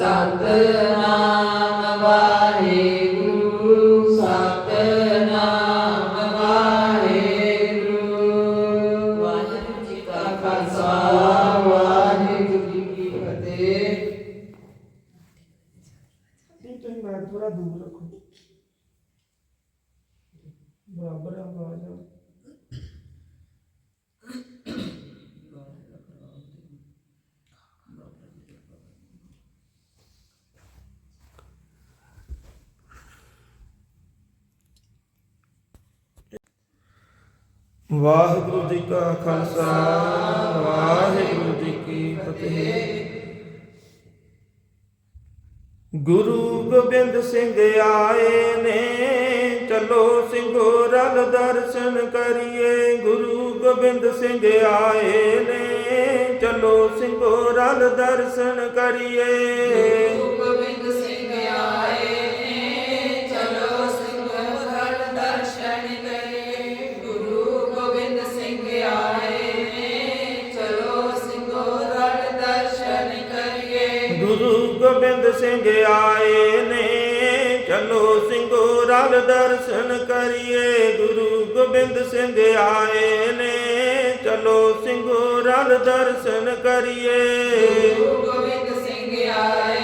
ਸਤਨਾਮ ਵਾਹਿਗੁਰੂ ਸਤਨਾਮ ਵਾਹਿਗੁਰੂ। ਵਾਹਿਗੁਰੂ ਜੀ ਕਾ ਖਾਲਸਾ, ਵਾਹਿਗੁਰੂ ਜੀ ਕੀ ਫਤਿਹ। ਇਹ ਤੁਸੀਂ ਮੈਂ ਥੋੜਾ ਦੂਰ ਰੱਖੋ। ਬਰਾਬਰ ਆਵਾਜ਼ ਆ। ਵਾਹਿਗੁਰੂ ਜੀ ਕਾ ਖਾਲਸਾ, ਵਾਹਿਗੁਰੂ ਜੀ ਕੀ ਫਤਿਹ। ਗੁਰੂ ਗੋਬਿੰਦ ਸਿੰਘ ਆਏ ਨੇ, ਚਲੋ ਸਿੰਘੋ ਰਲ ਦਰਸ਼ਨ ਕਰੀਏ। ਗੁਰੂ ਗੋਬਿੰਦ ਸਿੰਘ ਆਏ ਨੇ, ਚਲੋ ਸਿੰਘੋ ਰਲ ਦਰਸ਼ਨ ਕਰੀਏ। ਗੋਬਿੰਦ ਸਿੰਘ ਆਏ ਨੇ। ਚਲੋ ਸਿੰਘੋ ਰਲ ਦਰਸ਼ਨ ਕਰੀਏ। ਗੁਰੂ ਗੋਬਿੰਦ ਸਿੰਘ ਆਏ ਨੇ। ਚਲੋ ਸਿੰਘੋ ਰਲ ਦਰਸ਼ਨ ਕਰੀਏ। ਗੁਰੂ ਗੋਬਿੰਦ ਸਿੰਘ ਆਏ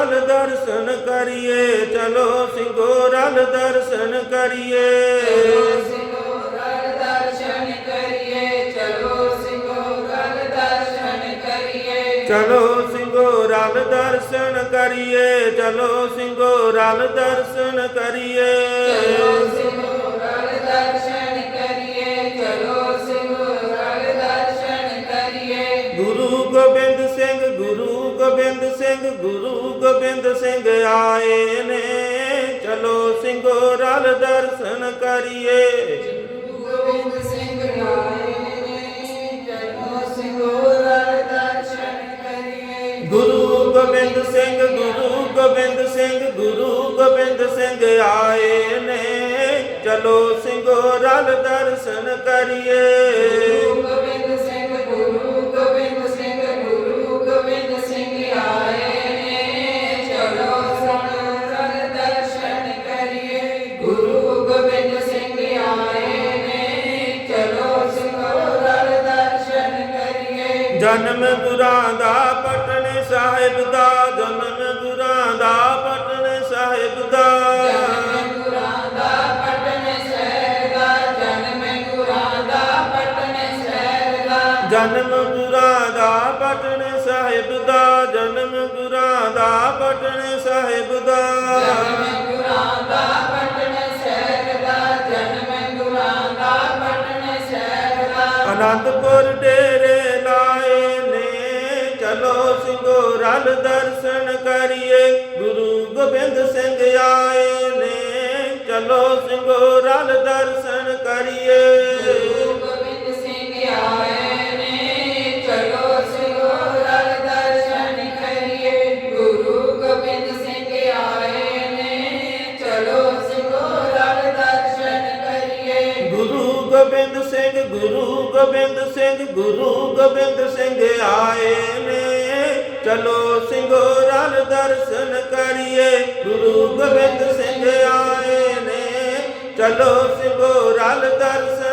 ਰਲ ਦਰਸ਼ਨ ਕਰੀਏ ਚਲੋ ਸਿੰਘੋ ਰਲ ਦਰਸ਼ਨ ਕਰੀਏ। ਚਲੋ ਸਿੰਘੋ ਰਲ ਦਰਸ਼ਨ ਕਰੀਏ ਚਲੋ ਸਿੰਘੋ ਰਲ ਦਰਸ਼ਨ ਕਰੀਏ। ਚਲੋ ਸਿੰਘੋ ਰਲ ਦਰਸ਼ਨ ਕਰੀਏ ਚਲੋ ਸਿੰਘੋ ਰਲ ਦਰਸ਼ਨ ਕਰੀਏ। ਚਲੋ ਸਿੰਘੋ ਗੋਬਿੰਦ ਸਿੰਘ ਗੁਰੂ ਗੋਬਿੰਦ ਸਿੰਘ ਆਏ ਨੇ। ਚਲੋ ਸਿੰਘੋ ਰਲ ਦਰਸ਼ਨ ਕਰੀਏ। ਗੁਰੂ ਗੋਬਿੰਦ ਸਿੰਘ ਆਏ ਨੇ। ਚਲੋ ਸਿੰਘੋ ਰਲ ਦਰਸ਼ਨ ਕਰੀਏ। ਗੁਰੂ ਗੋਬਿੰਦ ਸਿੰਘ ਗੁਰੂ ਗੋਬਿੰਦ ਸਿੰਘ ਗੁਰੂ ਗੋਬਿੰਦ ਸਿੰਘ ਆਏ ਨੇ। ਚਲੋ ਸਿੰਘੋ ਰਲ ਦਰਸ਼ਨ ਕਰੀਏ। ਗੁਰੂ ਗੋਬਿੰਦ ਜਨਮ ਗੁਰਾਂ ਦਾ ਪਟਨੇ ਸਾਹਿਬ ਦਾ ਜਨਮ ਗੁਰਾਂ ਦਾ ਪਟਨੇ ਸਾਹਿਬ ਦਾ। ਜਨਮ ਗੁਰਾਂ ਦਾ ਪਟਨੇ ਸਾਹਿਬ ਦਾ ਜਨਮ ਗੁਰਾਂ ਦਾ ਪਟਨੇ ਸਾਹਿਬ ਦਾ। ਅਨੰਦਪੁਰ ਰਲ ਦਰਸ਼ਨ ਕਰੀਏ ਗੁਰੂ ਗੋਬਿੰਦ ਸਿੰਘ ਆਏ ਨੇ। ਚਲੋ ਸਿੰਘੋ ਰਲ ਦਰਸ਼ਨ ਕਰੀਏ। ਗੁਰੂ ਗੋਬਿੰਦ ਸਿੰਘ ਆਏ ਨੇ। ਚਲੋ ਸਿੰਘੋ ਰਲ ਦਰਸ਼ਨ ਕਰੀਏ ਗੁਰੂ ਗੋਬਿੰਦ ਸਿੰਘ ਆਏ ਨੇ। ਚਲੋ ਸਿੰਘੋ ਰਲ ਦਰਸ਼ਨ ਕਰੀਏ। ਗੁਰੂ ਗੋਬਿੰਦ ਸਿੰਘ ਗੁਰੂ ਗੋਬਿੰਦ ਸਿੰਘ ਗੁਰੂ ਗੋਬਿੰਦ ਸਿੰਘ ਆਏ ਨੇ। ਚਲੋ ਸਿੰਘੋ ਰਲ ਦਰਸ਼ਨ ਕਰੀਏ ਗੁਰੂ ਗੋਬਿੰਦ ਸਿੰਘ ਆਏ ਨੇ ਚਲੋ ਸਿੰਘੋ ਰਲ ਦਰਸ਼ਨ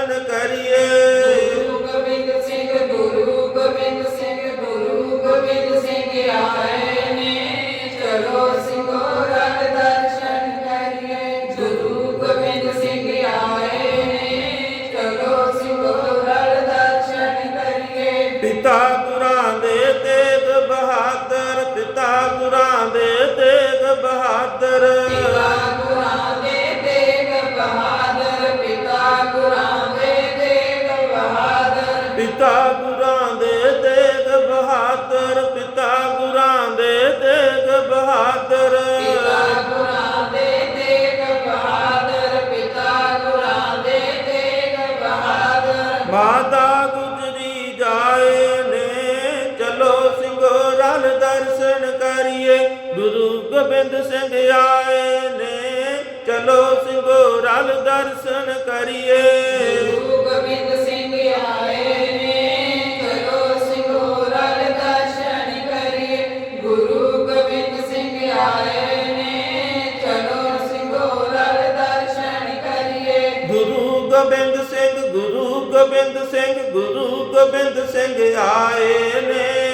ਗੋਬਿੰਦ ਸਿੰਘ ਆਏ ਨੇ। ਚਲੋ ਸਿੰਘੋ ਰਲ ਦਰਸ਼ਨ ਕਰੀਏ। ਗੁਰੂ ਗੋਬਿੰਦ ਸਿੰਘ ਆਏ ਨੇ। ਚਲੋ ਸਿੰਘੋ ਰਲ ਦਰਸ਼ਨ ਕਰੀਏ। ਗੁਰੂ ਗੋਬਿੰਦ ਸਿੰਘ ਆਏ ਨੇ। ਚਲੋ ਸਿੰਘੋ ਰਲ ਦਰਸ਼ਨ ਕਰੀਏ। ਗੁਰੂ ਗੋਬਿੰਦ ਸਿੰਘ ਗੁਰੂ ਗੋਬਿੰਦ ਸਿੰਘ ਗੁਰੂ ਗੋਬਿੰਦ ਸਿੰਘ ਆਏ ਨੇ।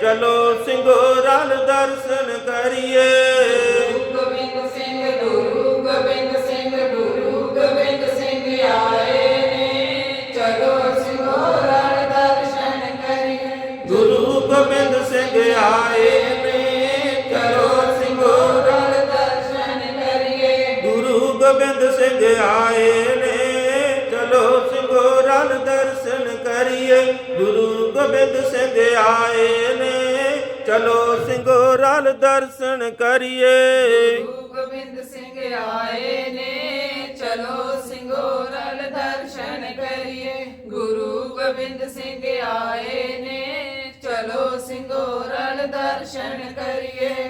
ਚਲੋ ਸਿੰਘੋ ਰਲ ਦਰਸ਼ਨ ਕਰੀਏ। ਗੋਬਿੰਦ ਸਿੰਘ ਗੁਰੂ ਗੋਬਿੰਦ ਸਿੰਘ ਗੁਰੂ ਗੋਬਿੰਦ ਸਿੰਘ ਆਏ ਨੇ। ਚਲੋ ਸਿੰਘੋ ਰਲ ਦਰਸ਼ਨ ਕਰੀਏ। ਗੁਰੂ ਗੋਬਿੰਦ ਸਿੰਘ ਆਏ ਨੇ। ਚਲੋ ਸਿੰਘੋ ਰਲ ਦਰਸ਼ਨ ਕਰੀਏ। ਗੁਰੂ ਗੋਬਿੰਦ ਸਿੰਘ ਆਏ ਨੇ। ਚਲੋ ਸਿੰਘੋ ਰਲ ਦਰਸ਼ਨ ਕਰੀਏ। ਗੁਰੂ ਗੋਬਿੰਦ ਸਿੰਘ ਆਏ ਨੇ। ਚਲੋ ਸਿੰਘੋ ਰਲ ਦਰਸ਼ਨ ਕਰੀਏ। ਗੁਰੂ ਗੋਬਿੰਦ ਸਿੰਘ ਆਏ ਨੇ। ਚਲੋ ਸਿੰਘੋ ਰਲ ਦਰਸ਼ਨ ਕਰੀਏ। ਗੁਰੂ ਗੋਬਿੰਦ ਸਿੰਘ ਆਏ ਨੇ। ਚਲੋ ਸਿੰਘੋ ਰਲ ਦਰਸ਼ਨ ਕਰੀਏ।